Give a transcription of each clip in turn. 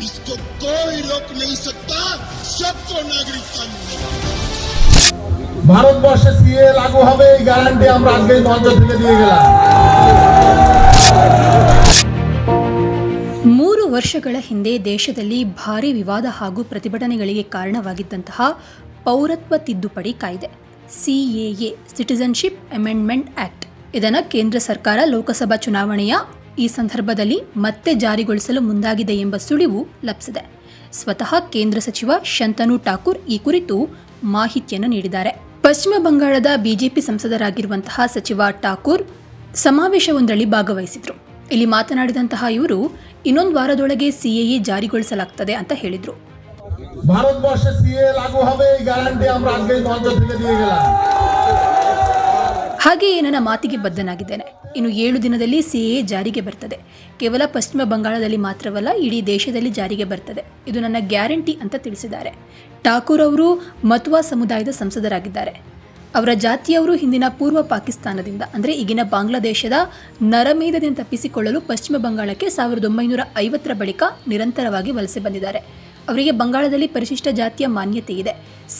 इसको कोई रोक नहीं सकता सबको नागरिकता मिलेगी ভারতবর্ষে সিএ লাগু হবে এই গ্যারান্টি আমরা আজকে এই মঞ্চ থেকে দিয়ে গেলাম ಮೂರು ವರ್ಷಗಳ ಹಿಂದೆ ದೇಶದಲ್ಲಿ ಭಾರಿ ವಿವಾದ ಹಾಗೂ ಪ್ರತಿಭಟನೆಗಳಿಗೆ ಕಾರಣವಾಗಿದ್ದಂತಹ ಪೌರತ್ವ ತಿದ್ದುಪಡಿ ಕಾಯ್ದೆ ಸಿಎಎ ಸಿಟಿಸನ್ಶಿಪ್ ಅಮೆಂಡ್ಮೆಂಟ್ ಆಕ್ಟ್ ಇದನ್ನು ಕೇಂದ್ರ ಸರ್ಕಾರ ಲೋಕಸಭಾ ಚುನಾವಣೆಯ ಈ ಸಂದರ್ಭದಲ್ಲಿ ಮತ್ತೆ ಜಾರಿಗೊಳಿಸಲು ಮುಂದಾಗಿದೆ ಎಂಬ ಸುಳಿವು ಲಭಿಸಿದೆ. ಸ್ವತಃ ಕೇಂದ್ರ ಸಚಿವ ಶಂತನು ಠಾಕೂರ್ ಈ ಕುರಿತು ಮಾಹಿತಿಯನ್ನು ನೀಡಿದ್ದಾರೆ. ಪಶ್ಚಿಮ ಬಂಗಾಳದ ಬಿಜೆಪಿ ಸಂಸದರಾಗಿರುವಂತಹ ಸಚಿವ ಠಾಕೂರ್ ಸಮಾವೇಶವೊಂದರಲ್ಲಿ ಭಾಗವಹಿಸಿದ್ರು. ಇಲ್ಲಿ ಮಾತನಾಡಿದಂತಹ ಇವರು ಇನ್ನೊಂದು ವಾರದೊಳಗೆ ಸಿಎಎ ಜಾರಿಗೊಳಿಸಲಾಗ್ತದೆ ಅಂತ ಹೇಳಿದ್ರು. ಹಾಗೆಯೇ ನನ್ನ ಮಾತಿಗೆ ಬದ್ಧನಾಗಿದ್ದೇನೆ. ಇನ್ನು ಏಳು ದಿನದಲ್ಲಿ ಸಿಎ ಜಾರಿಗೆ ಬರ್ತದೆ. ಕೇವಲ ಪಶ್ಚಿಮ ಬಂಗಾಳದಲ್ಲಿ ಮಾತ್ರವಲ್ಲ, ಇಡೀ ದೇಶದಲ್ಲಿ ಜಾರಿಗೆ ಬರ್ತದೆ. ಇದು ನನ್ನ ಗ್ಯಾರಂಟಿ ಅಂತ ತಿಳಿಸಿದ್ದಾರೆ. ಠಾಕೂರ್ ಅವರು ಮತ್ವಾ ಸಮುದಾಯದ ಸಂಸದರಾಗಿದ್ದಾರೆ. ಅವರ ಜಾತಿಯವರು ಹಿಂದಿನ ಪೂರ್ವ ಪಾಕಿಸ್ತಾನದಿಂದ, ಅಂದರೆ ಈಗಿನ ಬಾಂಗ್ಲಾದೇಶದ ನರಮೇಧದಿಂದ ತಪ್ಪಿಸಿಕೊಳ್ಳಲು ಪಶ್ಚಿಮ ಬಂಗಾಳಕ್ಕೆ ಸಾವಿರದ ಒಂಬೈನೂರ ಐವತ್ತರ ಬಳಿಕ ನಿರಂತರವಾಗಿ ವಲಸೆ ಬಂದಿದ್ದಾರೆ. ಅವರಿಗೆ ಬಂಗಾಳದಲ್ಲಿ ಪರಿಶಿಷ್ಟ ಜಾತಿಯ ಮಾನ್ಯತೆ ಇದೆ.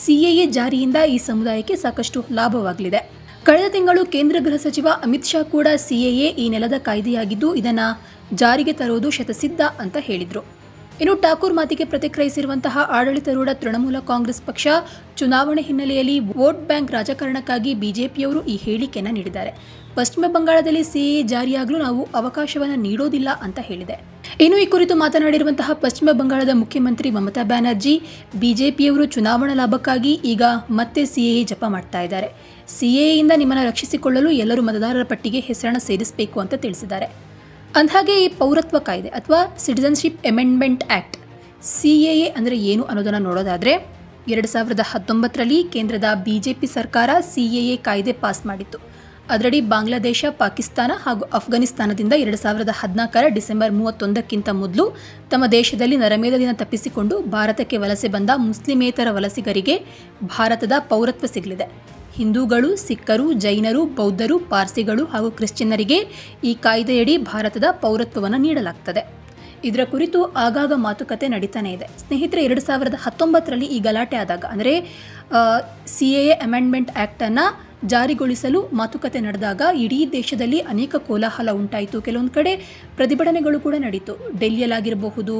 ಸಿಎಎ ಜಾರಿಯಿಂದ ಈ ಸಮುದಾಯಕ್ಕೆ ಸಾಕಷ್ಟು ಲಾಭವಾಗಲಿದೆ. ಕಳೆದ ತಿಂಗಳು ಕೇಂದ್ರ ಗೃಹ ಸಚಿವ ಅಮಿತ್ ಶಾ ಕೂಡ ಸಿಎಎ ಈ ನೆಲದ ಕಾಯ್ದೆಯಾಗಿದ್ದು, ಇದನ್ನು ಜಾರಿಗೆ ತರುವುದು ಶತಸಿದ್ಧ ಅಂತ ಹೇಳಿದರು. ಇನ್ನು ಠಾಕೂರ್ ಮಾತಿಗೆ ಪ್ರತಿಕ್ರಿಯಿಸಿರುವಂತಹ ಆಡಳಿತಾರೂಢ ತೃಣಮೂಲ ಕಾಂಗ್ರೆಸ್ ಪಕ್ಷ, ಚುನಾವಣೆ ಹಿನ್ನೆಲೆಯಲ್ಲಿ ವೋಟ್ ಬ್ಯಾಂಕ್ ರಾಜಕಾರಣಕ್ಕಾಗಿ ಬಿಜೆಪಿಯವರು ಈ ಹೇಳಿಕೆಯನ್ನು ನೀಡಿದ್ದಾರೆ. ಪಶ್ಚಿಮ ಬಂಗಾಳದಲ್ಲಿ ಸಿಎ ಜಾರಿಯಾಗಲು ನಾವು ಅವಕಾಶವನ್ನು ನೀಡೋದಿಲ್ಲ ಅಂತ ಹೇಳಿದೆ. ಇನ್ನು ಈ ಕುರಿತು ಮಾತನಾಡಿರುವಂತಹ ಪಶ್ಚಿಮ ಬಂಗಾಳದ ಮುಖ್ಯಮಂತ್ರಿ ಮಮತಾ ಬ್ಯಾನರ್ಜಿ, ಬಿಜೆಪಿಯವರು ಚುನಾವಣಾ ಲಾಭಕ್ಕಾಗಿ ಈಗ ಮತ್ತೆ ಸಿಎಎ ಜಪ ಮಾಡ್ತಾ ಇದ್ದಾರೆ. ಸಿಎಯಿಂದ ನಿಮ್ಮನ್ನು ರಕ್ಷಿಸಿಕೊಳ್ಳಲು ಎಲ್ಲರೂ ಮತದಾರರ ಪಟ್ಟಿಗೆ ಹೆಸರನ್ನು ಸೇರಿಸಬೇಕು ಅಂತ ತಿಳಿಸಿದ್ದಾರೆ. ಅಂದಹಾಗೆ ಈ ಪೌರತ್ವ ಕಾಯ್ದೆ ಅಥವಾ citizenship amendment act C A A ಅಂದರೆ ಏನು ಅನ್ನೋದನ್ನು ನೋಡೋದಾದರೆ ಎರಡು ಸಾವಿರದ ಹತ್ತೊಂಬತ್ತರಲ್ಲಿ ಕೇಂದ್ರದ ಬಿ ಜೆ ಪಿ ಸರ್ಕಾರ ಸಿ ಎ ಎ ಕಾಯ್ದೆ ಪಾಸ್ ಮಾಡಿತ್ತು. ಅದರಡಿ ಬಾಂಗ್ಲಾದೇಶ, ಪಾಕಿಸ್ತಾನ ಹಾಗೂ ಅಫ್ಘಾನಿಸ್ತಾನದಿಂದ ಎರಡು ಸಾವಿರದ ಹದಿನಾಲ್ಕರ ಡಿಸೆಂಬರ್ ಮೂವತ್ತೊಂದಕ್ಕಿಂತ ಮೊದಲು ತಮ್ಮ ದೇಶದಲ್ಲಿ ನರಮೇಧದಿಂದ ತಪ್ಪಿಸಿಕೊಂಡು ಭಾರತಕ್ಕೆ ವಲಸೆ ಬಂದ ಮುಸ್ಲಿಮೇತರ ವಲಸಿಗರಿಗೆ ಭಾರತದ ಪೌರತ್ವ ಸಿಗಲಿದೆ. ಹಿಂದೂಗಳು ಸಿಖ್ಖರು ಜೈನರು ಬೌದ್ಧರು ಪಾರ್ಸಿಗಳು ಹಾಗೂ ಕ್ರಿಶ್ಚಿಯನ್ನರಿಗೆ ಈ ಕಾಯ್ದೆಯಡಿ ಭಾರತದ ಪೌರತ್ವವನ್ನು ನೀಡಲಾಗ್ತದೆ. ಇದರ ಕುರಿತು ಆಗಾಗ ಮಾತುಕತೆ ನಡೀತಾನೆ ಇದೆ. ಸ್ನೇಹಿತರೆ, ಎರಡು ಸಾವಿರದ ಹತ್ತೊಂಬತ್ತರಲ್ಲಿ ಈ ಗಲಾಟೆ ಆದಾಗ, ಅಂದರೆ ಸಿ ಎ ಅಮೆಂಡ್ಮೆಂಟ್ ಆ್ಯಕ್ಟನ್ನು ಜಾರಿಗೊಳಿಸಲು ಮಾತುಕತೆ ನಡೆದಾಗ ಇಡೀ ದೇಶದಲ್ಲಿ ಅನೇಕ ಕೋಲಾಹಲ ಉಂಟಾಯಿತು. ಕೆಲವೊಂದು ಕಡೆ ಪ್ರತಿಭಟನೆಗಳು ಕೂಡ ನಡೀತು. ಡೆಲ್ಲಿಯಲ್ಲಾಗಿರಬಹುದು,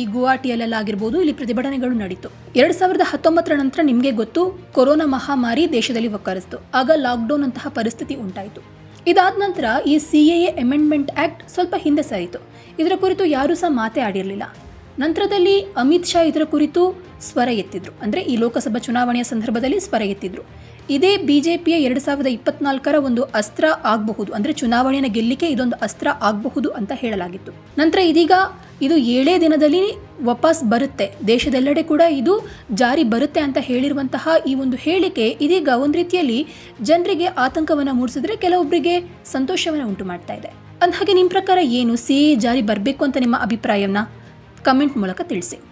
ಈ ಗುವಾಹಟಿಯಲ್ಲಾಗಿರ್ಬೋದು, ಇಲ್ಲಿ ಪ್ರತಿಭಟನೆಗಳು ನಡೀತು. ಎರಡು ಸಾವಿರದ ಹತ್ತೊಂಬತ್ತರ ನಂತರ ನಿಮಗೆ ಗೊತ್ತು, ಕೊರೋನಾ ಮಹಾಮಾರಿ ದೇಶದಲ್ಲಿ ಒಕ್ಕರಿಸ್ತು ಆಗ ಲಾಕ್ಡೌನ್ ಅಂತಹ ಪರಿಸ್ಥಿತಿ ಉಂಟಾಯಿತು. ಇದಾದ ನಂತರ ಈ ಸಿ ಎ ಅಮೆಂಡ್ಮೆಂಟ್ ಆ್ಯಕ್ಟ್ ಸ್ವಲ್ಪ ಹಿಂದೆ ಸರಿತು ಇದರ ಕುರಿತು ಯಾರೂ ಸಹ ಮಾತೇ ಆಡಿರಲಿಲ್ಲ. ನಂತರದಲ್ಲಿ ಅಮಿತ್ ಶಾ ಇದರ ಕುರಿತು ಸ್ವರ ಎತ್ತಿದ್ರು. ಅಂದರೆ ಈ ಲೋಕಸಭಾ ಚುನಾವಣೆಯ ಸಂದರ್ಭದಲ್ಲಿ ಸ್ವರ ಎತ್ತಿದ್ರು. ಇದೇ ಬಿಜೆಪಿಯ ಎರಡು ಸಾವಿರದ ಇಪ್ಪತ್ನಾಲ್ಕರ ಒಂದು ಅಸ್ತ್ರ ಆಗಬಹುದು. ಅಂದರೆ ಚುನಾವಣೆಯನ್ನು ಗೆಲ್ಲಿಕೆ ಇದೊಂದು ಅಸ್ತ್ರ ಆಗಬಹುದು ಅಂತ ಹೇಳಲಾಗಿತ್ತು. ನಂತರ ಇದೀಗ ಇದು ಏಳೇ ದಿನದಲ್ಲಿ ವಾಪಸ್ ಬರುತ್ತೆ. ದೇಶದೆಲ್ಲೆಡೆ ಕೂಡ ಇದು ಜಾರಿ ಬರುತ್ತೆ ಅಂತ ಹೇಳಿರುವಂತಹ ಈ ಒಂದು ಹೇಳಿಕೆ ಇದೀಗ ಒಂದು ರೀತಿಯಲ್ಲಿ ಜನರಿಗೆ ಆತಂಕವನ್ನು ಮೂಡಿಸಿದ್ರೆ ಕೆಲವೊಬ್ಬರಿಗೆ ಸಂತೋಷವನ್ನು ಉಂಟು ಮಾಡ್ತಾ ಇದೆ. ಅಂದಹಾಗೆ ನಿಮ್ಮ ಪ್ರಕಾರ ಏನು? ಸಿ ಜಾರಿ ಬರಬೇಕು ಅಂತ ನಿಮ್ಮ ಅಭಿಪ್ರಾಯವನ್ನ? ಕಮೆಂಟ್ ಮೂಲಕ ತಿಳಿಸಿ.